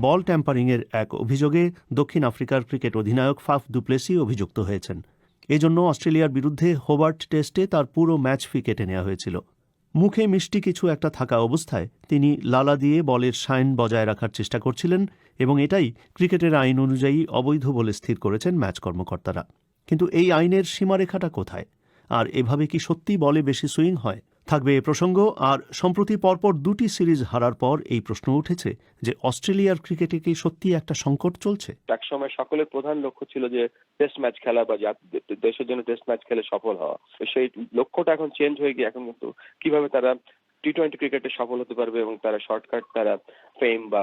বল ট্যাম্পারিংয়ের এক অভিযোগে দক্ষিণ আফ্রিকার ক্রিকেট অধিনায়ক ফাফ দুপ্লেসি অভিযুক্ত হয়েছেন। এজন্য অস্ট্রেলিয়ার বিরুদ্ধে হোবার্ট টেস্টে তার পুরো ম্যাচ ফি কেটে নেওয়া হয়েছিল। মুখে মিষ্টি কিছু একটা থাকা অবস্থায় তিনি লালা দিয়ে বলের শাইন বজায় রাখার চেষ্টা করছিলেন এবং এটাই ক্রিকেটের আইন অনুযায়ী অবৈধ বলে স্থির করেছেন ম্যাচ কর্মকর্তারা। কিন্তু এই আইনের সীমারেখাটা কোথায়? আর এভাবে কি সত্যি বলে বেশি সুইং হয়? থাকবে এ প্রসঙ্গ আর সম্প্রতি পরপর দুটি সিরিজ হারার পর এই প্রশ্ন উঠেছে যে অস্ট্রেলিয়ার ক্রিকেটে কি সত্যি একটা সংকট চলছে? একসময় সকলের প্রধান লক্ষ্য ছিল যে টেস্ট ম্যাচ খেলা বা দেশের জন্য টেস্ট ম্যাচ খেলে সফল হওয়া। সেই লক্ষ্যটা এখন চেঞ্জ হয়ে গিয়ে এখন কিন্তু কীভাবে তারা টি টোয়েন্টি ক্রিকেটে সফল হতে পারবে এবং তারা শর্টকাট তারা ফেম বা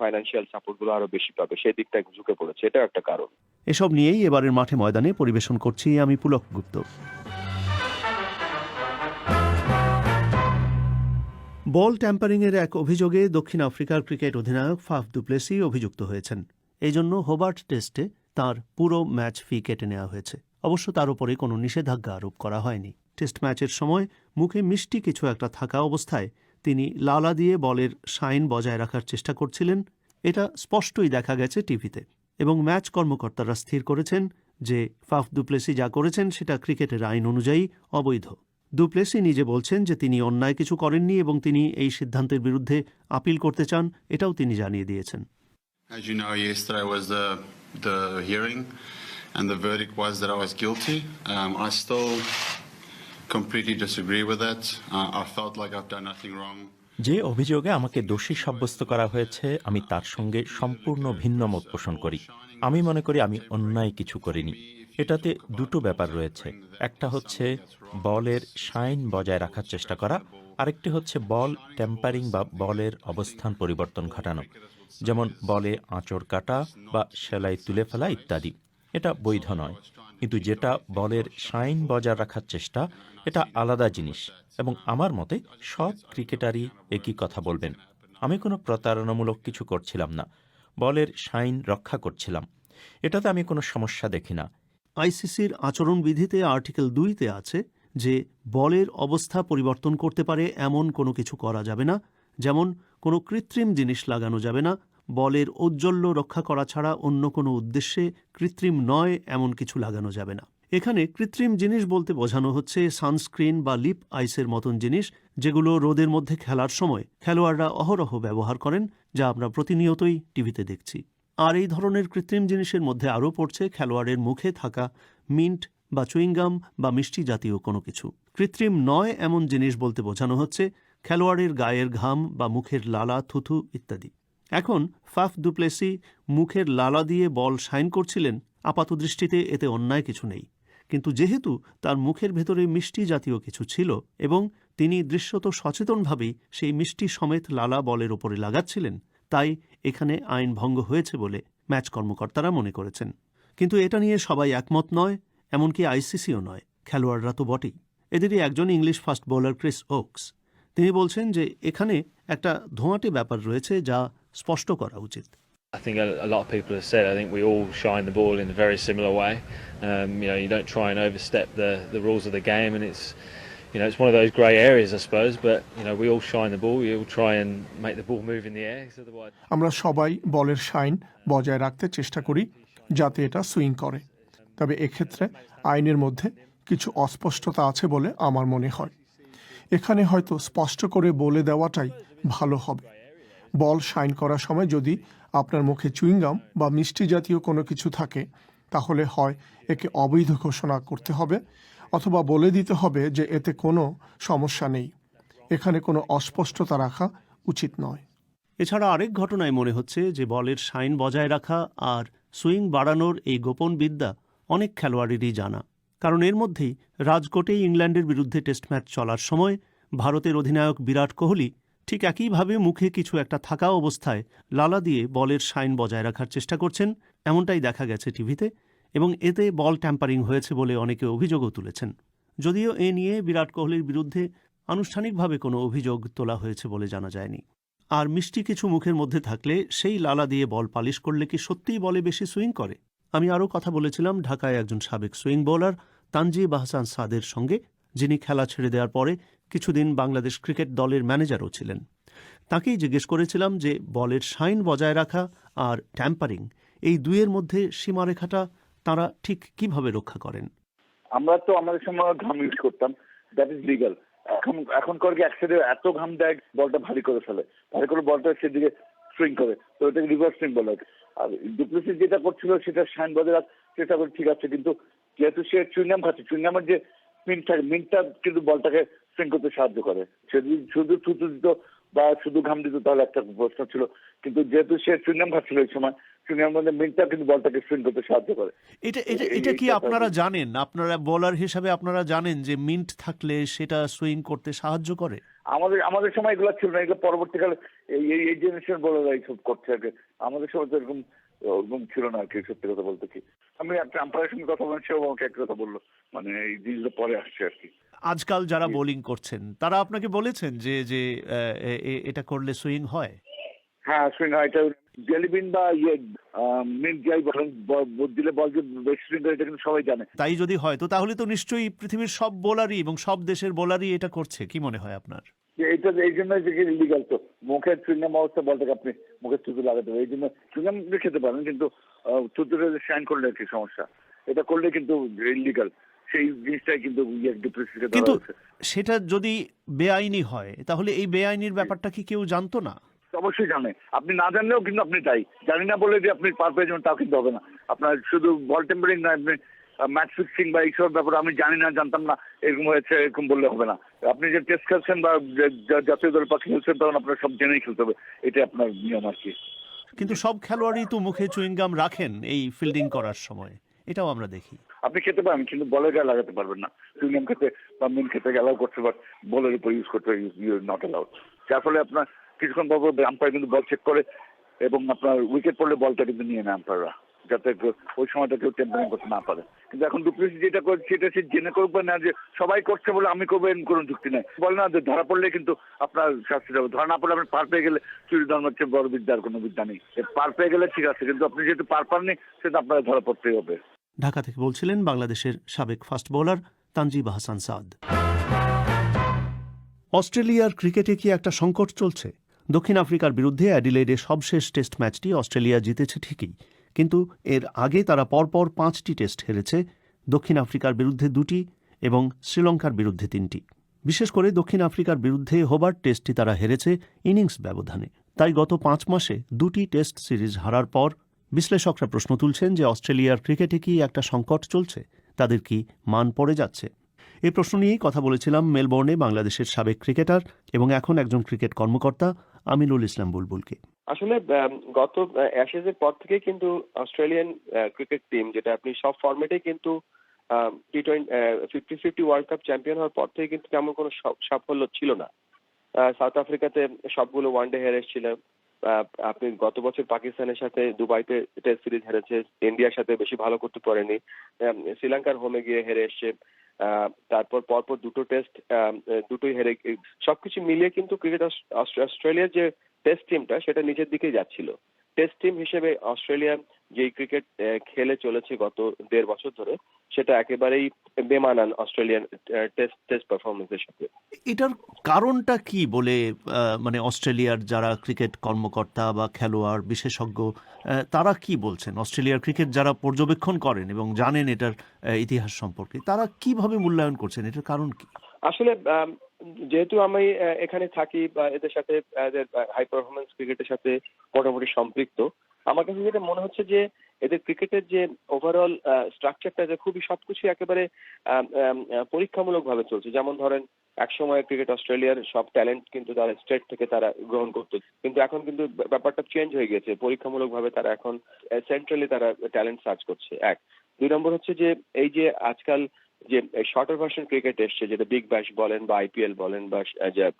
ফাইন্যান্সিয়াল সাপোর্টগুলো আরও বেশি পাবে সেই দিকটা ঝুঁকে পড়েছে এটাও একটা কারণ। এসব নিয়েই এবারের মাঠে ময়দানে পরিবেশন করছি আমি পুলক গুপ্ত। বল ট্যাম্পারিংয়ের এক অভিযোগে দক্ষিণ আফ্রিকার ক্রিকেট অধিনায়ক ফাফ দুপ্লেসি অভিযুক্ত হয়েছেন। এই জন্য হোবার্ট টেস্টে তার পুরো ম্যাচ ফি কেটে নেওয়া হয়েছে। অবশ্য তার উপরে কোনো নিষেধাজ্ঞা আরোপ করা হয়নি। টেস্ট ম্যাচের সময় মুখে মিষ্টি কিছু একটা থাকা অবস্থায় তিনি লালা দিয়ে বলের শাইন বজায় রাখার চেষ্টা করছিলেন। এটা স্পষ্টই দেখা গেছে টিভিতে। এবং ম্যাচ কর্মকর্তারা স্থির করেছেন যে ফাফ দুপ্লেসি যা করেছেন সেটা ক্রিকেটের আইন অনুযায়ী অবৈধ। দুপ্লেসি নিজে বলছেন যে তিনি অন্যায় কিছু করেননি এবং তিনি এই সিদ্ধান্তের বিরুদ্ধে আপিল করতে চান এটাও তিনি জানিয়ে দিয়েছেন As you know, yesterday was the the hearing, and the verdict was that I was guilty. Um, I still completely disagree with that. Uh, I felt like I've done nothing wrong. যে অভিযোগে আমাকে দোষী সাব্যস্ত করা হয়েছে আমি তার সঙ্গে সম্পূর্ণ ভিন্ন মত পোষণ করি আমি মনে করি আমি অন্যায় কিছু করিনি এটাতে দুটো ব্যাপার রয়েছে। একটা হচ্ছে বলের শাইন বজায় রাখার চেষ্টা করা, আরেকটি হচ্ছে বল টেম্পারিং বা বলের অবস্থান পরিবর্তন ঘটানো, যেমন বলে আঁচড় কাটা বা সেলাই তুলে ফেলা ইত্যাদি। এটা বৈধ নয়, কিন্তু যেটা বলের শাইন বজায় রাখার চেষ্টা, এটা আলাদা জিনিস এবং আমার মতে সব ক্রিকেটারই একই কথা বলবেন। আমি কোনো প্রতারণামূলক কিছু করছিলাম না, বলের শাইন রক্ষা করছিলাম। এটাতে আমি কোনো সমস্যা দেখি না। আইসিসির আচরণবিধিতে আর্টিকেল দুইতে আছে যে বলের অবস্থা পরিবর্তন করতে পারে এমন কোনো কিছু করা যাবে না। যেমন, কোনো কৃত্রিম জিনিস লাগানো যাবে না। বলের ঔজ্জ্বল্য রক্ষা করা ছাড়া অন্য কোনো উদ্দেশ্যে কৃত্রিম নয় এমন কিছু লাগানো যাবে না। এখানে কৃত্রিম জিনিস বলতে বোঝানো হচ্ছে সানস্ক্রিন বা লিপ আইসের মতন জিনিস যেগুলো রোদের মধ্যে খেলার সময় খেলোয়াড়রা অহরহ ব্যবহার করেন, যা আমরা প্রতিনিয়তই টিভিতে দেখছি। আর এই ধরনের কৃত্রিম জিনিসের মধ্যে আরও পড়ছে খেলোয়াড়ের মুখে থাকা মিন্ট বা চুইংগাম বা মিষ্টি জাতীয় কোনো কিছু। কৃত্রিম নয় এমন জিনিস বলতে বোঝানো হচ্ছে খেলোয়াড়ের গায়ের ঘাম বা মুখের লালা, থুথু ইত্যাদি। এখন ফাফ দুপ্লেসি মুখের লালা দিয়ে বল সাইন করছিলেন, আপাত দৃষ্টিতে এতে অন্যায় কিছু নেই। কিন্তু যেহেতু তার মুখের ভেতরে মিষ্টি জাতীয় কিছু ছিল এবং তিনি দৃশ্যত সচেতনভাবেই সেই মিষ্টি সমেত লালা বলের ওপরে লাগাচ্ছিলেন তাই এখানে আইন ভঙ্গ হয়েছে বলে ম্যাচ কর্মকর্তারা মনে করেছেন কিন্তু এটা নিয়ে সবাই একমত নয় এমনকি আইসিসিও নয় খেলোয়াড়রা তো বটেই এদেরই একজন English fast bowler Chris Woakes তিনি বলছেন যে এখানে একটা ধোঁয়াটে ব্যাপার রয়েছে যা স্পষ্ট করা উচিত I think a, lot of people have said. I think we all shine the ball in a very similar way. Um, you know, you don't try and overstep the, the rules of the game, and it's you know it's one of those grey areas, I suppose. But you know, we all shine the ball. We all try and make the ball move in the air. otherwise, আমরা সবাই বলের shine বজায় রাখতে চেষ্টা করি যাতে এটা swing করে তবে এক্ষেত্রে আইনের মধ্যে কিছু অস্পষ্টতা আছে বলে আমার মনে হয় এখানে হয়তো স্পষ্ট করে বলে দেওয়াটাই ভালো হবে বল শাইন করার সময় যদি আপনার মুখে চুইংগাম বা মিষ্টি জাতীয় কোনো কিছু থাকে তাহলে হয় একে অবৈধ ঘোষণা করতে হবে অথবা বলে দিতে হবে যে এতে কোনো সমস্যা নেই। এখানে কোনো অস্পষ্টতা রাখা উচিত নয়। এছাড়া আরেক ঘটনায় মনে হচ্ছে যে বলের শাইন বজায় রাখা আর সুইং বাড়ানোর এই গোপন বিদ্যা অনেক খেলোয়াড়েরই জানা। কারণ এর মধ্যেই রাজকোটেই ইংল্যান্ডের বিরুদ্ধে টেস্ট ম্যাচ চলার সময় ভারতের অধিনায়ক বিরাট কোহলি ঠিক একইভাবে মুখে কিছু একটা থাকা অবস্থায় লালা দিয়ে বলের শাইন বজায় রাখার চেষ্টা করছেন, এমনটাই দেখা গেছে টিভিতে। এবং এতে বল ট্যাম্পারিং হয়েছে বলে অনেকে অভিযোগও তুলেছেন। যদিও এ নিয়ে বিরাট কোহলির বিরুদ্ধে আনুষ্ঠানিকভাবে কোনো অভিযোগ তোলা হয়েছে বলে জানা যায়নি। আর মিষ্টি কিছু মুখের মধ্যে থাকলে সেই লালা দিয়ে বল পালিশ করলে কি সত্যিই বলে বেশি সুইং করে? আমি আরও কথা বলেছিলাম, ঢাকায় একজন সাবেক সুইং বোলার তানজিব আহসান সাদের সঙ্গে, যিনি খেলা ছেড়ে দেওয়ার পরে কিছুদিন বাংলাদেশ ক্রিকেট দলের ম্যানেজারও ছিলেন। তাকেই জিজ্ঞেস করেছিলাম যে বলের শাইন বজায় রাখা আর ট্যাম্পারিং, এই দুইয়ের মধ্যে সীমারেখাটা তারা ঠিক কীভাবে রক্ষা করেন? আমরা তো আমাদের সময় ঘাম ইউজ করতাম। দ্যাট ইজ লিগাল এখন, এখনকার কি একসাথে এত ঘাম দেয়, বলটা ভারী করে ফেলে। ভারী করে বলটা সেদিকে সুইং করে। তো ওটাকে রিভার্স সুইং বলে আর ডুপ্লিসিস যেটা করছিল, সেটা সাইন চেষ্টা করে ঠিক আছে, কিন্তু যেহেতু সে চুইনাম খাচ্ছে চুইনামের যে মিন্ট থাকে মিন্টটা কিন্তু বলটাকে সুইং করতে সাহায্য করে। সে যদি শুধু থুতু দিত বা শুধু ঘাম দিত তাহলে একটা প্রশ্ন ছিল। কিন্তু যেহেতু সে চুইনাম খাচ্ছিল এই সময় চুইনামের মধ্যে মিন্টটা কিন্তু বলটাকে সুইং করতে সাহায্য করে। এটা এটা এটা কি আপনারা জানেন? আপনারা বোলার হিসাবে আপনারা জানেন যে মিন্ট থাকলে সেটা সুইং করতে সাহায্য করে? আমাদের আমাদের সময় এগুলো ছিল না এগুলো পরবর্তীকালে এই এই জেনারেশন বড়রা এইসব করছে আর আমাদের সময় তো এরকম ওরকম ছিল না আর কি সত্যি কথা বলতে কি। আমি একটা আম্পায়ারের সঙ্গে কথা বলছি সেও আমাকে এক কথা বলল। মানে এই জিনিসটা পরে আসছে আর কি। আজকাল যারা বোলিং করছেন তারা আপনাকে বলেছেন যে যে এটা করলে সুইং হয়? হ্যাঁ সুইং হয়। এটা জেলিবিন বা ইয়ে মিন যাই বলেন দিলে বল যে বেশি এটা কিন্তু সবাই জানে। তাই যদি হয় তো তাহলে তো নিশ্চয়ই পৃথিবীর সব বোলারই এবং সব দেশের বোলারই এটা করছে কি মনে হয় আপনার? যে এটা এই জন্য ইলিগাল তো। মুখের চুইংগাম অবস্থা বলটাকে আপনি মুখের থুতু লাগাতে হবে এই জন্য চুইংগাম খেতে পারেন কিন্তু থুতুরে শাইন করলে কি সমস্যা। এটা করলে কিন্তু ইলিগাল সেই জিনিসটাই কিন্তু ইয়ে কিন্তু সেটা যদি বেআইনি হয় তাহলে এই বেআইনির ব্যাপারটা কি কেউ জানতো না? অবশ্যই জানে। আপনি না জানলেও কিন্তু আপনি তাই। জানি না বলে যে আপনি পার পেয়ে যাবেন তাও কিন্তু হবে না। আপনার শুধু বল টেম্পারিং না আপনি ম্যাচ ফিক্সিং বা এইসব ব্যাপারে আমি জানি না জানতাম না এরকম হয়েছে এরকম বললে হবে না। আপনি যে টেস্ট খেলছেন বা জাতীয় দলের পক্ষে খেলছেন তখন আপনার সব জেনেই খেলতে হবে। এটা আপনার নিয়ম আর কি। কিন্তু সব খেলোয়াড়ই তো মুখে চুইংগাম রাখেন এই ফিল্ডিং করার সময়। এটাও আমরা দেখি। আপনি খেতে পারেন, কিন্তু বলের গায়ে লাগাতে পারবেন না। চুইংগাম খেতে বা মিন খেতে গেলেও করতে পারেন, বলের উপর ইউজ করতে ইউ নট অ্যালাউড যার ফলে আপনার কিছুক্ষণ পর পর আম্পায়ার কিন্তু বল চেক করে, এবং আপনার উইকেট পড়লে বলটা কিন্তু নিয়ে নেয় আম্পায়াররা যাতে ওই সময়টা কেউ টেম্পারিং করতে না পারে। কিন্তু এখন ডুপ্লিসি যেটা করছে সেটা সে জেনে করবে না যে সবাই করছে বলে আমি করব এরকম কোনো যুক্তি নেই। বলে না যে ধরা পড়লে কিন্তু আপনার শাস্তি যাবে ধরা না পড়লে আপনি পার পেয়ে গেলে চুরি ধর্মের চেয়ে বড় বিদ্যার কোনো বিদ্যা নেই। পার পেয়ে গেলে ঠিক আছে, কিন্তু আপনি যেহেতু পার পাননি, সেটা আপনার ধরা পড়তেই হবে। ঢাকা থেকে বলছিলেন বাংলাদেশের সাবেক ফাস্ট বোলার তানজিব হাসান সাদ। অস্ট্রেলিয়ার ক্রিকেটে কি একটা সংকট চলছে? দক্ষিণ আফ্রিকার বিরুদ্ধে অ্যাডিলেডে সবশেষ টেস্ট ম্যাচটি অস্ট্রেলিয়া জিতেছে ঠিকই। কিন্তু এর আগে তারা পরপর পাঁচটি টেস্ট হেরেছে, দক্ষিণ আফ্রিকার বিরুদ্ধে দুটি এবং শ্রীলঙ্কার বিরুদ্ধে তিনটি। বিশেষ করে দক্ষিণ আফ্রিকার বিরুদ্ধে হোবার্ট টেস্টটি তারা হেরেছে ইনিংস ব্যবধানে। তাই গত পাঁচ মাসে দুটি টেস্ট সিরিজ হারার পর বিশ্লেষকরা প্রশ্ন তুলছেন যে অস্ট্রেলিয়ার ক্রিকেটে কি একটা সংকট চলছে? তাদের কি মান পড়ে যাচ্ছে? এই প্রশ্ন নিয়েই কথা বলেছিলাম মেলবোর্নে বাংলাদেশের সাবেক ক্রিকেটার এবং এখন একজন ক্রিকেট কর্মকর্তা আমিনুল ইসলাম বুলবুলকে। আসলে গত অ্যাশেজের পর থেকে কিন্তু অস্ট্রেলিয়ান ক্রিকেট টিম, যেটা আপনি সব ফরম্যাটে কিন্তু T twenty fifty world cup champion হওয়ার পর থেকে কিন্তু তেমন কোনো সাফল্য ছিল না। সাউথ আফ্রিকাতে সবগুলো ওয়ানডে আপনি গত বছর পাকিস্তানের সাথে দুবাইতে টেস্ট সিরিজ হেরেছে, ইন্ডিয়ার সাথে বেশি ভালো করতে পারেনি। শ্রীলঙ্কার হোমে গিয়ে হেরে এসছে। তারপর, পরপর দুটো টেস্ট দুটোই হেরে, সবকিছু মিলিয়ে কিন্তু ক্রিকেট অস্ট্রেলিয়ার যে টেস্ট টিমটা সেটা নিচের দিকেই যাচ্ছিল। টেস্ট টিম হিসেবে অস্ট্রেলিয়া যে ক্রিকেট খেলে চলেছে গত দেড় বছর ধরে সেটা একেবারেই বেমানান অস্ট্রেলিয়ান টেস্ট টেস্ট পারফরমেন্সের সাথে। এটার কারণটা কি বলে মানে অস্ট্রেলিয়ার যারা ক্রিকেট কর্মকর্তা বা খেলোয়াড় বিশেষজ্ঞ তারা কি বলছেন? অস্ট্রেলিয়ার ক্রিকেট যারা পর্যবেক্ষণ করেন এবং জানেন এটার ইতিহাস সম্পর্কে তারা কীভাবে মূল্যায়ন করছেন? এটার কারণ কি? আসলে যেহেতু আমি এখানে থাকি বা এদের সাথে হাই পারফরমেন্স ক্রিকেটের সাথে মোটামুটি সম্পৃক্ত, আমার কাছে যেটা মনে হচ্ছে যে এদের ক্রিকেটের যে ওভারঅল স্ট্রাকচারটা যে খুবই সবকিছু একেবারে পরীক্ষামূলক ভাবে চলছে। যেমন ধরেন, একসময় ক্রিকেট অস্ট্রেলিয়ার সব ট্যালেন্ট কিন্তু তারা স্টেট থেকে তারা গ্রহণ করতো। কিন্তু এখন কিন্তু ব্যাপারটা চেঞ্জ হয়ে গেছে পরীক্ষামূলক ভাবে তারা এখন সেন্ট্রালি তারা ট্যালেন্ট সার্চ করছে। এক। দুই নম্বর হচ্ছে যে, এই যে আজকাল যে শর্টার ভার্সন ক্রিকেট এসছে, যেটা বিগ ব্যাশ বলেন বা আইপিএল বলেন বা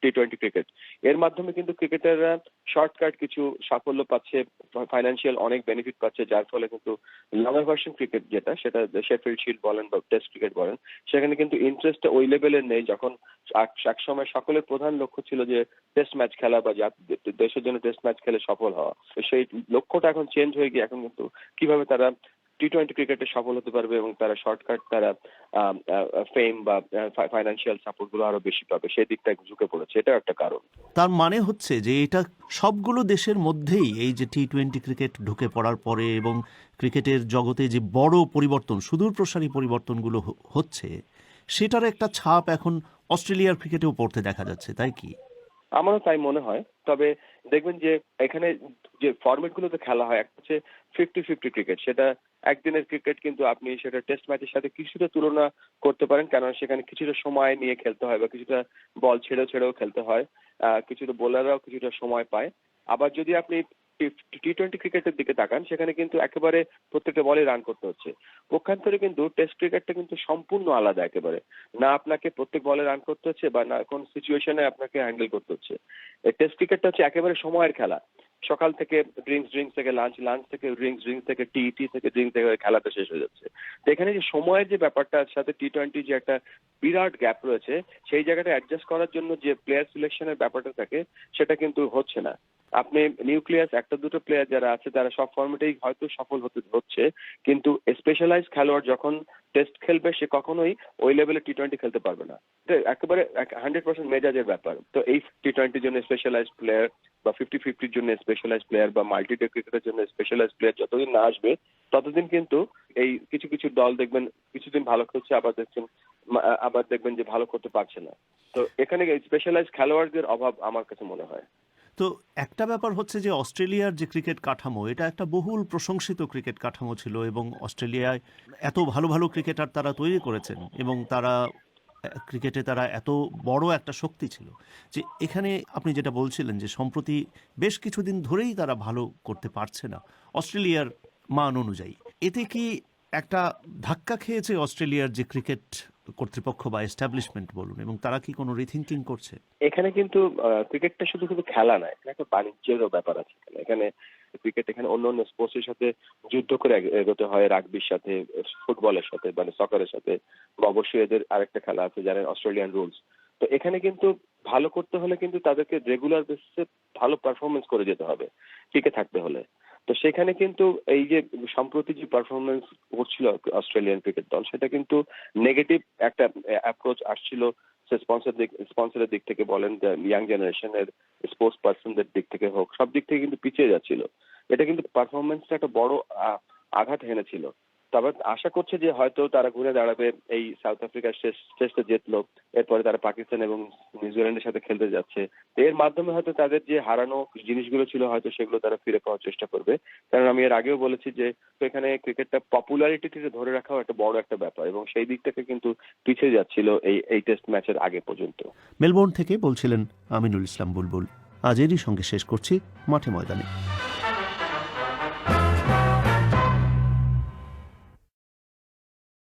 টি টোয়েন্টি ক্রিকেট এর মাধ্যমে কিন্তু ক্রিকেটাররা শর্টকাট কিছু সাফল্য পাচ্ছে ফাইন্যান্সিয়াল অনেক বেনিফিট পাচ্ছে, যার ফলে কিন্তু লঙ্গার ভার্সন ক্রিকেট যেটা, সেটা শেফিল্ড শিল্ড বলেন বা টেস্ট ক্রিকেট বলেন, সেখানে কিন্তু ইন্টারেস্টটা ওই লেভেলের নেই। যখন এক- একসময় সকলের প্রধান লক্ষ্য ছিল যে টেস্ট ম্যাচ খেলা বা দেশের জন্য টেস্ট ম্যাচ খেলে সফল হওয়া। সেই লক্ষ্যটা এখন চেঞ্জ হয়ে গিয়ে এখন কিন্তু কীভাবে তারা টি টোয়েন্টি ক্রিকেটে সফল হতে পারবে এবং তারা শর্টকাট তারা ফেম বা ফাইন্যান্সিয়াল সাপোর্টগুলো আরও বেশি পাবে। সেই দিকটা ঝুঁকে পড়েছে এটা একটা কারণ। তার মানে হচ্ছে যে এটা সবগুলো দেশের মধ্যেই এই যে টি টোয়েন্টি ক্রিকেট ঢুকে পড়ার পরে এবং ক্রিকেটের জগতে যে বড় পরিবর্তন সুদূর প্রসারী পরিবর্তনগুলো হচ্ছে সেটার একটা ছাপ এখন অস্ট্রেলিয়ার ক্রিকেটেও পড়তে দেখা যাচ্ছে তাই কি? আমারও তাই মনে হয়। তবে দেখবেন যে এখানে যে ফরম্যাট গুলোতে খেলা হয় একটা হচ্ছে ফিফটি ফিফটি ক্রিকেট সেটা একদিনের ক্রিকেট কিন্তু আপনি সেটা টেস্ট ম্যাচের সাথে কিছুটা তুলনা করতে পারেন, কেননা সেখানে কিছুটা সময় নিয়ে খেলতে হয় বা কিছুটা বল ছেড়েও ছেড়েও খেলতে হয় কিছুটা বোলাররাও কিছুটা সময় পায়। আবার যদি আপনি টি টোয়েন্টি ক্রিকেটের দিকে তাকান, সেখানে কিন্তু একেবারে প্রত্যেকটা বলে রান করতে হচ্ছে। পক্ষান্তরে কিন্তু টেস্ট ক্রিকেটটা কিন্তু সম্পূর্ণ আলাদা একেবারে। না আপনাকে প্রত্যেক বলে রান করতে হচ্ছে বা না কোন সিচুয়েশনে আপনাকে হ্যান্ডেল করতে হচ্ছে। টেস্ট ক্রিকেটটা হচ্ছে একেবারে সময়ের খেলা। সকাল থেকে ড্রিঙ্কস ড্রিঙ্কস থেকে লাঞ্চ লাঞ্চ থেকে ড্রিঙ্কস ড্রিঙ্কস থেকে টি টি থেকে ড্রিঙ্কস থেকে খেলাটা শেষ হয়ে যাচ্ছে। তো এখানে যে সময়ের যে ব্যাপারটার সাথে টি টোয়েন্টি যে একটা বিরাট গ্যাপ রয়েছে, সেই জায়গাটা অ্যাডজাস্ট করার জন্য যে প্লেয়ার সিলেকশনের ব্যাপারটা থাকে, সেটা কিন্তু হচ্ছে না। আপনি নিউক্লিয়াস একটা দুটো প্লেয়ার যারা আছে, তারা সব ফর্মেটেই হয়তো সফল হতে হচ্ছে, কিন্তু স্পেশালাইজ খেলোয়াড় যখন টেস্ট খেলবে, সে কখনোই ওই লেভেলে টি টোয়েন্টি খেলতে পারবে না। এটা একেবারে হান্ড্রেড পার্সেন্ট মেজাজের ব্যাপার। তো এই টি টোয়েন্টির জন্য স্পেশালাইজ প্লেয়ার বা ফিফটি ফিফটির জন্য স্পেশালাইজ প্লেয়ার বা মাল্টি ডে ক্রিকেটের জন্য স্পেশালাইজ প্লেয়ার যতদিন না আসবে, ততদিন কিন্তু এই কিছু কিছু দল দেখবেন, কিছুদিন ভালো খেলছে, আবার দেখছেন আবার দেখবেন যে ভালো করতে পারছে না। তো এখানে স্পেশালাইজ খেলোয়াড়দের অভাব আমার কাছে মনে হয়। তো একটা ব্যাপার হচ্ছে যে অস্ট্রেলিয়ার যে ক্রিকেট কাঠামো, এটা একটা বহুল প্রশংসিত ক্রিকেট কাঠামো ছিল এবং অস্ট্রেলিয়ায় এত ভালো ভালো ক্রিকেটার তারা তৈরি করেছেন এবং তারা, ক্রিকেটে তারা এত বড় একটা শক্তি ছিল যে এখানে আপনি যেটা বলছিলেন যে সম্প্রতি বেশ কিছুদিন ধরেই তারা ভালো করতে পারছে না অস্ট্রেলিয়ার মান অনুযায়ী। এতে কি একটা ধাক্কা খেয়েছে অস্ট্রেলিয়ার যে ক্রিকেট কর্তৃপক্ষ বা এস্টাবলিশমেন্ট বলুন, এবং তারা কি কোনো রিথিঙ্কিং করছে? এখানে কিন্তু ক্রিকেটটা শুধু শুধু খেলা নয়, এখানে একটা বাণিজ্যেরও ব্যাপার আছে এখানে। ক্রিকেট এখানে অন্য অন্য স্পোর্টসের সাথে যুদ্ধ করে এগোতে হয় রাগবির সাথে ফুটবলের সাথে মানে সকারের সাথে অবশ্যই এদের আরেকটা খেলা আছে জানেন অস্ট্রেলিয়ান রুলস তো এখানে কিন্তু ভালো করতে হলে কিন্তু তাদেরকে রেগুলার বেসিসে ভালো পারফরমেন্স করে যেতে হবে টিকে থাকতে হলে। তো সেখানে কিন্তু এই যে সম্প্রতি যে পারফরমেন্স করছিল অস্ট্রেলিয়ান ক্রিকেট দল, সেটা কিন্তু নেগেটিভ একটা অ্যাপ্রোচ আসছিল দিক স্পন্সরের দিক থেকে বলেন ইয়াং জেনারেশনের স্পোর্টস পার্সনদের দিক থেকে হোক, সব দিক থেকে কিন্তু পিছিয়ে যাচ্ছিল। এটা কিন্তু পারফরমেন্সটা একটা বড় আঘাত হেনেছিল। তবে আশা করছে যে হয়তো তারা ঘুরে দাঁড়াবে এই সাউথ আফ্রিকার শেষ টেস্টে জিতলো এরপরে তারা পাকিস্তান এবং নিউজিল্যান্ডের সাথে খেলতে যাচ্ছে। এর মাধ্যমে হয়তো তাদের যে হারানো জিনিসগুলো ছিল হয়তো সেগুলো তারা ফিরে পাওয়ার চেষ্টা করবে। কারণ আমি এর আগেও বলেছি যে এখানে ক্রিকেটটা পপুলারিটি থেকে ধরে রাখাও একটা বড় একটা ব্যাপার এবং সেই দিক থেকে কিন্তু পিছিয়ে যাচ্ছিল এই এই টেস্ট ম্যাচের আগে পর্যন্ত। মেলবোর্ন থেকে বলছিলেন আমিনুল ইসলাম বুলবুল। আজ এরই সঙ্গে শেষ করছি মাঠে ময়দানে।